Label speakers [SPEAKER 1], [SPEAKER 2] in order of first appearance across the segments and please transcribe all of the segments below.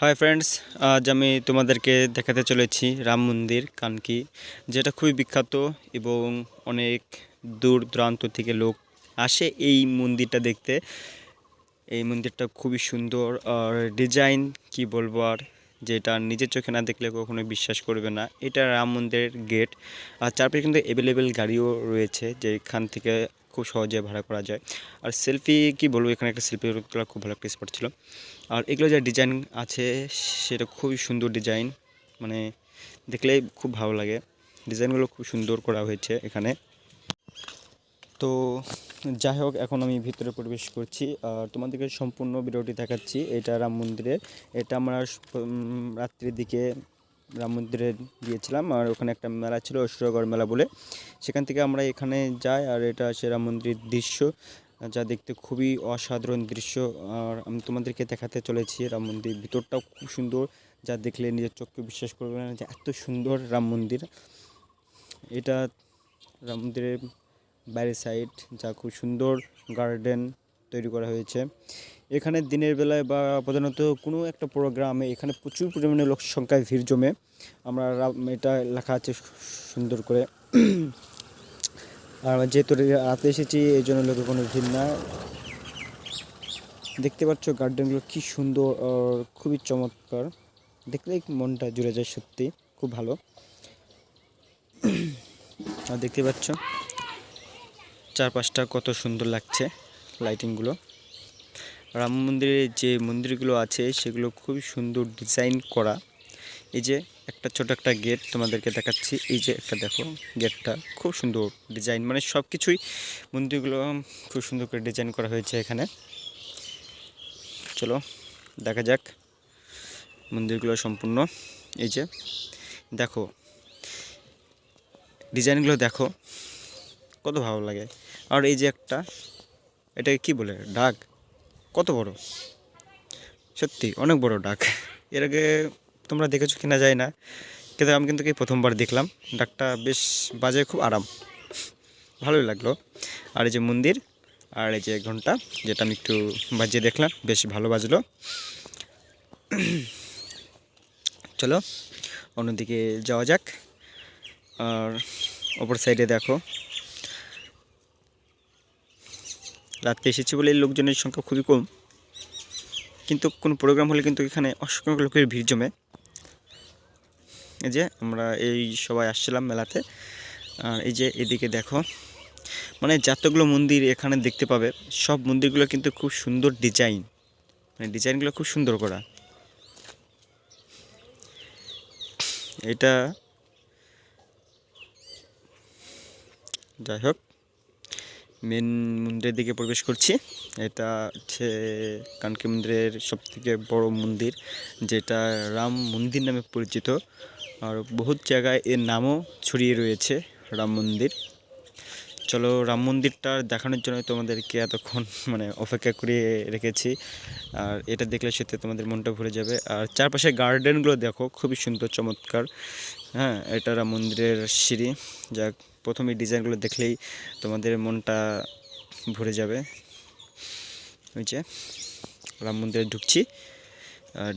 [SPEAKER 1] Hi friends আজ আমি তোমাদেরকে দেখাতে চলেছি রাম মন্দির, কানকি, যেটা খুবই বিখ্যাত এবং অনেক দূর দূরান্ত থেকে লোক আসে এই মন্দিরটা দেখতে। এই মন্দিরটা খুবই সুন্দর আর ডিজাইন কি বলব আর যেটা নিজের চোখে না দেখলে কখনো বিশ্বাস করবে না। এটা রাম মন্দিরের গেট আর চারপাশে কিন্তু অ্যাভেলেবেল গাড়িও রয়েছে যেখান থেকে খুব সহজে ভাড়া করা যায়। আর সেলফি কি বলব? এখানে একটা সেলফি তোলা খুব ভালো একটা স্পট ছিল। আর এগুলো যা ডিজাইন আছে, সেটা খুবই সুন্দর ডিজাইন মানে দেখলেই খুব ভালো লাগে। ডিজাইনগুলো খুব সুন্দর করা হয়েছে এখানে। তো যাই হোক, এখন আমি ভিতরে প্রবেশ করছি। আর তোমাদেরকে সম্পূর্ণ ভিডিওটি দেখাচ্ছি। এটা রাম মন্দিরে এটা আমরা রাত্রির দিকে রাম মন্দিরে গিয়েছিলাম আর ওখানে একটা মেলা ছিল অসুরগড় মেলা বলে। সেখান থেকে আমরা এখানে যাই আর এটা সে রাম মন্দিরের দৃশ্য, যা দেখতে খুবই অসাধারণ দৃশ্য। আর আমি তোমাদেরকে দেখাতে চলেছি রাম মন্দির, ভিতরটাও খুব সুন্দর, যা দেখলে নিজের চোখকে বিশ্বাস করবে না যে এত সুন্দর রাম মন্দির। এটা রাম মন্দিরের বাইরের সাইড যা খুব সুন্দর গার্ডেন তৈরি করা হয়েছে। এখানে দিনের বেলায় বা প্রধানত কোনো একটা প্রোগ্রামে এখানে প্রচুর পরিমাণে লোক সংখ্যায় ভিড় জমে। আমরা এটা লেখা আছে সুন্দর করে। আর যেহেতু রাতে এসেছি, এই জন্য লোকের কোনো ভিড় না। দেখতে পাচ্ছ গার্ডেনগুলো কি সুন্দর খুবই চমৎকার। দেখলেই মনটা জুড়ে যায় সত্যি, খুব ভালো। আর দেখতে পাচ্ছ, চারপাশটা কত সুন্দর লাগছে। লাইটিংগুলো রাম মন্দিরে যে মন্দিরগুলো আছে, সেগুলো খুবই সুন্দর ডিজাইন করা। এই যে একটা ছোট একটা গেট তোমাদেরকে দেখাচ্ছি। এই যে একটা দেখো গেটটা খুব সুন্দর ডিজাইন মানে সব কিছুই মন্দিরগুলো খুব সুন্দর করে ডিজাইন করা হয়েছে এখানে। চলো, দেখা যাক মন্দিরগুলো সম্পূর্ণ। এই যে দেখো ডিজাইনগুলো দেখো, কত ভালো লাগে। আর এই যে একটা এটাকে কি বলে? ডাক? কত বড়? সত্যি, অনেক বড় ডাক। এর আগে তোমরা দেখেছ কিনা যায় না, কিন্তু আমি কিন্তু এই প্রথমবার দেখলাম। ডাকটা বেশ বাজে, খুব আরাম। ভালোই লাগল। আর এই যে মন্দির, আর এই যে ঘণ্টা, যেটা আমি একটু বাজিয়ে দেখলাম, বেশ ভালো বাজলো। চলো, অন্যদিকে যাওয়া যাক। আর অপর সাইডে দেখো। রাত্রে এসেছি বলে লোকজনের সংখ্যা খুবই কম। কিন্তু কোনো প্রোগ্রাম হলে কিন্তু এখানে অসংখ্য লোকের ভিড় জমে। এই যে আমরা এই সবাই আসছিলাম মেলাতে। আর এই যে এদিকে দেখো মানে যতগুলো মন্দির এখানে দেখতে পাবে, সব মন্দিরগুলো কিন্তু খুব সুন্দর ডিজাইন মানে ডিজাইনগুলো খুব সুন্দর করা। এটা যাই হোক। মেন মন্দিরের দিকে প্রবেশ করছি। এটা হচ্ছে কানকি মন্দিরের সবথেকে বড় মন্দির, যেটা রাম মন্দির নামে পরিচিত। আর বহুত জায়গায় এর নামও ছড়িয়ে রয়েছে রাম মন্দির। চলো রাম মন্দিরটা দেখানোর জন্য তোমাদেরকে এতক্ষণ মানে অপেক্ষা করে রেখেছি। আর এটা দেখলে সত্যি তোমাদের মনটা ভরে যাবে। আর চারপাশে গার্ডেনগুলো দেখো, খুবই সুন্দর, চমৎকার। হ্যাঁ এটা রাম মন্দিরের সিঁড়ি। যা প্রথমে ডিজাইনগুলো দেখলেই তোমাদের মনটা ভরে যাবে। ওই যে রাম মন্দিরে ঢুকছি।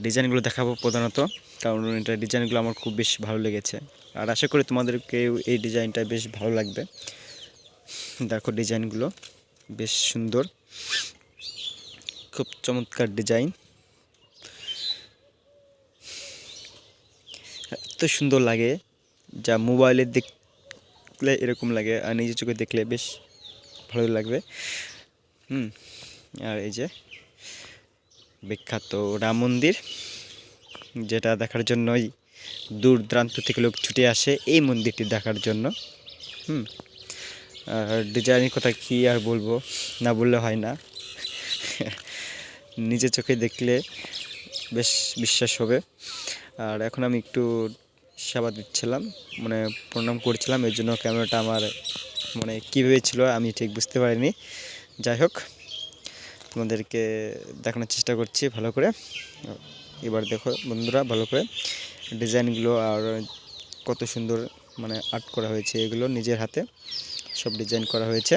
[SPEAKER 1] ডিজাইনগুলো দেখাবো প্রধানত, কারণ এটা ডিজাইনগুলো আমার খুব বেশ ভালো লেগেছে। আর আশা করি তোমাদেরকে এই ডিজাইনটা বেশ ভালো লাগবে। দেখো ডিজাইনগুলো বেশ সুন্দর। খুব চমৎকার ডিজাইন। এত সুন্দর লাগে যা মোবাইলে দেখলে এরকম লাগে আর নিজের চোখে দেখলে বেশ ভালো লাগবে। হুম, আর এই যে বিখ্যাত রাম মন্দির, যেটা দেখার জন্যই দূর দূরান্ত থেকে লোক ছুটে আসে এই মন্দিরটি দেখার জন্য। হুম, আর ডিজাইনের কথা কী আর বলব, না বললে হয় না। নিজে চোখে দেখলে বেশ বিশ্বাস হবে। আর এখন আমি একটু সেবা দিচ্ছিলাম মানে প্রণাম করছিলাম, এর জন্য ক্যামেরাটা আমার মানে কীভাবে ছিল আমি ঠিক বুঝতে পারিনি। যাই হোক, তোমাদেরকে দেখানোর চেষ্টা করছি ভালো করে। এবার দেখো বন্ধুরা, ভালো করে ডিজাইনগুলো আর কত সুন্দর মানে আর্ট করা হয়েছে এগুলো নিজের হাতে, সব ডিজাইন করা হয়েছে।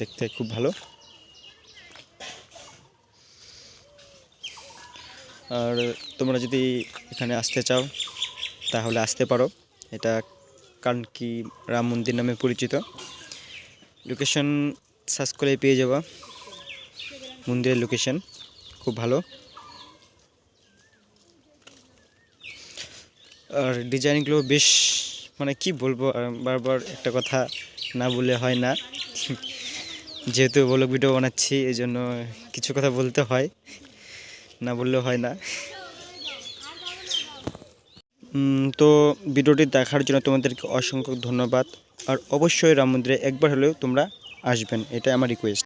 [SPEAKER 1] দেখতে খুব ভালো। আর তোমরা যদি এখানে আসতে চাও, তাহলে আসতে পারো। এটা কানকি রাম মন্দির নামে পরিচিত। লোকেশন সার্চ করে পেয়ে যাবা। মন্দিরের লোকেশন খুব ভালো। আর ডিজাইনগুলো বেশ মানে কি বলব বারবার একটা কথা না বললে হয় না। যেহেতু ব্লগ ভিডিও বানাচ্ছি এই জন্য কিছু কথা বলতে হয়। না বললেও হয় না। তো ভিডিওটি দেখার জন্য তোমাদেরকে অসংখ্য ধন্যবাদ। আর অবশ্যই রাম মন্দিরে একবার হলেও তোমরা আসবেন এটা আমার রিকোয়েস্ট